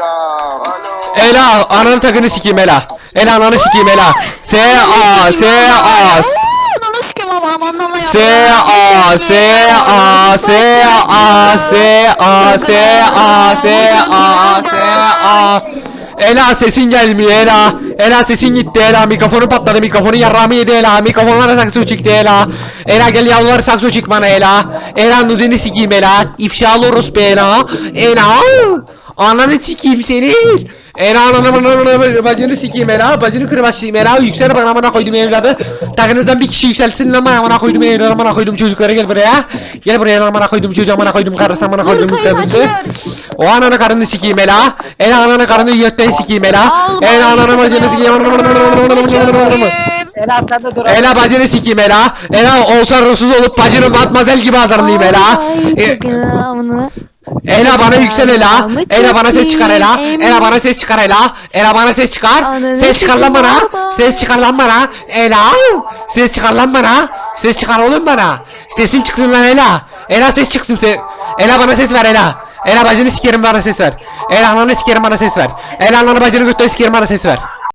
Alo. Ela ananı takını sikeyim Ela. Ela ananı sikeyim Ela. S A S A Ananı sikim ama ya. S A S A S A S A S A S A S A Ela sesin gelmiyor Ela. Ela sesin gitti Ela. Mikrofonu patladı. Mikrofonu yarrağımı yedi Ela. Mikrofonlara saksı çıktı Ela. Ela gel yalvar saksı çık bana Ela. Ela nudini sikeyim Ela. İfşalı orospu Ela. Ela. Ananı sikeyim seni. Ela ananı ananı bacını sikeyim Ela. Bacını kırbaçlayayım Ela. Yüksel bana amına koydum evladı. Takınızdan bir kişi yükselsin lan bana amına koydum evladı amına koydum çocukları gel buraya. Gel buraya lan amına koydum çocuğu amına koydum karısı amına koydum karısı. O ananı karını sikeyim Ela. Ela ananı karını götten sikeyim Ela. Ela ananı bacını sikeyim. Ela sen de dur. Ela bacını sikeyim Ela. Ela olsa ruhsuz olup bacını matmazel gibi hazırlayayım Ela. E, Ela bana yüksel Ela. Ela bana ses çıkar Ela. Ela bana ses çıkar Ela. Ela bana ses çıkar. Ses çıkar lan bana. Ses çıkar lan bana. Ela. Ses çıkar lan bana. Ses çıkar oğlum bana. Sesin çıksın lan Ela. Ela ses çıksın se. Ela bana ses ver Ela. Ela bacını sikerim bana ses ver. Ela ananı sikerim bana ses ver. Ela ananı bacını götür sikerim bana ses ver.